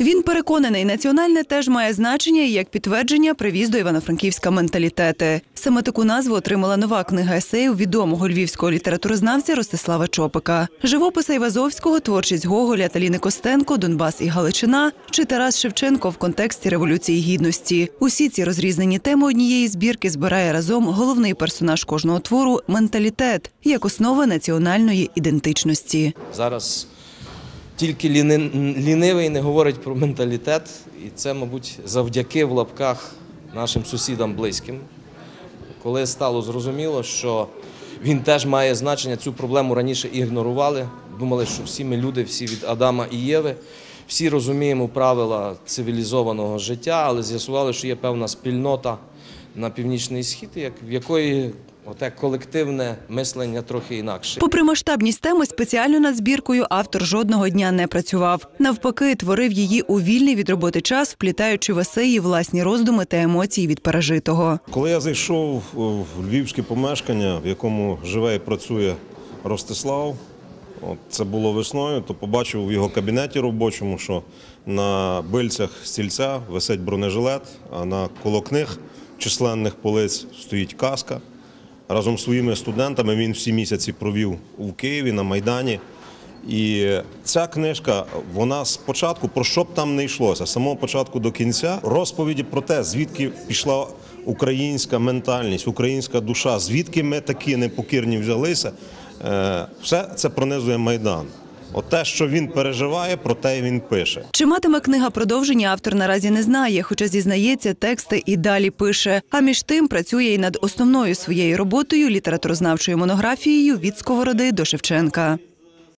Він переконаний, національне теж має значення і як підтвердження привіз до Івано-Франківська менталітети. Саме таку назву отримала нова книга есеїв відомого львівського літературознавця Ростислава Чопика. Живописи Івазовського, творчість Гоголя та Ліни Костенко, Донбас і Галичина чи Тарас Шевченко в контексті революції гідності. Усі ці розрізнені теми однієї збірки збирає разом головний персонаж кожного твору менталітет як основа національної ідентичності. Зараз тільки ліни- лінивий не говорить про менталітет, і це, мабуть, завдяки в лапках нашим сусідам близьким. Коли стало зрозуміло, що він теж має значення, цю проблему раніше ігнорували. Думали, що всі ми люди, всі від Адама і Єви, всі розуміємо правила цивілізованого життя, але з'ясували, що є певна спільнота на північний схід, в якої оте колективне мислення трохи інакше. Попри масштабність теми, спеціально над збіркою автор жодного дня не працював. Навпаки, творив її у вільний від роботи час, вплітаючи в есеї власні роздуми та емоції від пережитого. Коли я зайшов в львівське помешкання, в якому живе і працює Ростислав, от це було весною, то побачив в його кабінеті робочому, що на бильцях стільця висить бронежилет, а на коло книг численних полиць стоїть каска. Разом з своїми студентами він всі місяці провів у Києві на Майдані. І ця книжка, вона спочатку, про що б там не йшлося, з самого початку до кінця, розповіді про те, звідки пішла українська ментальність, українська душа, звідки ми такі непокірні взялися, е, все це пронизує Майдан. От те, що він переживає, про те він пише. Чи матиме книга продовження, автор наразі не знає, хоча зізнається, тексти і далі пише. А між тим працює і над основною своєю роботою літературознавчою монографією від Сковороди до Шевченка.